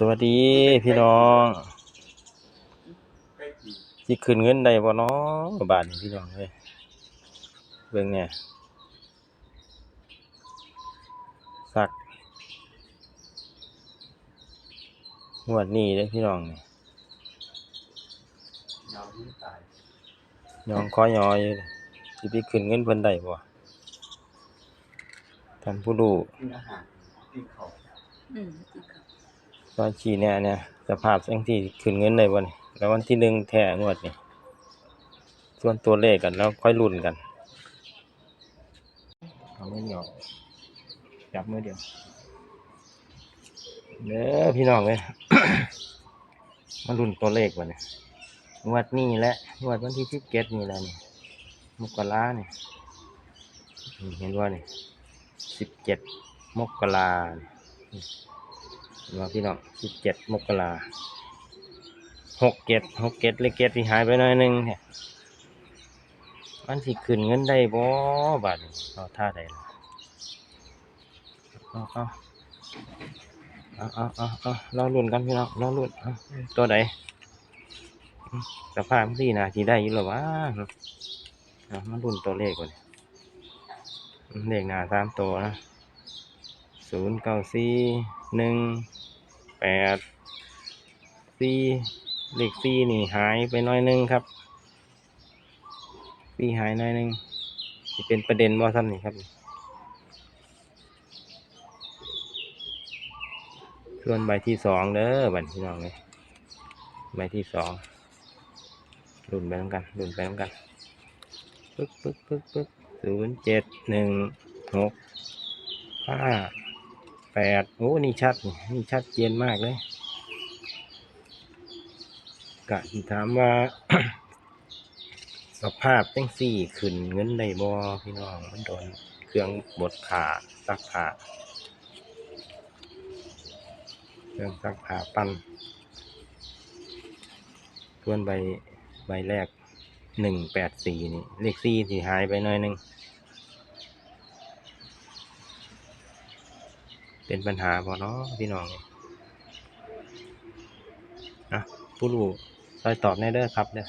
สวัสดีพี่น้องสิขึ้นเงินได้บ่เนาะบาทนี้พี่น้องเอ้ยเบิ่งเนี่ยสักงวดนี้เด้อพี่น้องนี่ยองคอยออยู่เลยสิไปขึ้นเงินเพิ่นได้บ่ท่านผู้รู้กินอาหารกินข้าวอืมจริงค่ะ ตอนชี้เนี่ยเนี่ยสภาพจังที่ขึ้นเงินได้บ่นี่แล้ววันที่หนึ่งแท้งวดนี่ส่วนตัวเลขกันแล้วค่อยลุ้นกันเอาไม่หยอกจับมือเดียวเด้อพี่น้องเลยมาลุ้นตัวเลขวันนี้งวดนี้แหละงวดวันที่สิบเจ็ดนี่แหละนี่มกราเนี่ยเห็นว่านี่สิบเจ็ดมกราเนี่ย ว่าพี่น้องสิบเจ็ดมกราหกเจ็ดหกเจ็ดเลขเจ็ดที่หายไปหน่อยหนึงเนี่ยมันสิขึ้นเงินได้บ่บาทเอาท่าใดล่ะเอาเอาเอาเอาเอาเอาเราลุ้นกันพี่น้องเราลุ้นเอาตัวใดสภาพมันที่นาทีได้อยู่หรอวะเอามาลุ้นตัวเลขก่อนเลขหน้าสามตัวนะศูนย์เก้าสี่หนึ่ง แปดสี่เลขสี่นี่หายไปน้อยนึงครับสี่หายน้อยนึงสิเป็นประเด็นว่าท่านนี่ครับ ส่วนใบที่สองเด้อบัตรพี่น้องเลยใบที่สองรุ่นไปน้ำกันรุ่นไปน้ำกันปึ๊กปึ๊กปึ๊กปึ๊กศูนย์เจ็ดหนึ่งหกห้า ปดโอ้นี่ชัด นี่ชัดเจนมากเลยกะที่ถามว่า สภาพจังสี่ขึ้นเงินได้บ่พี่น้อง มันโดนเครื่องบดขาซักผ้าเครื่องซักผ้าปั้นส่วนใบใบแรกหนึ่งแปดสี่นี่ เลขสี่ที่หายไปหน่อยหนึ่ง เป็นปัญหาบ่เนาะพี่น้องอะผู้รู้ช่วยตอบแน่เด้อครับเด้อ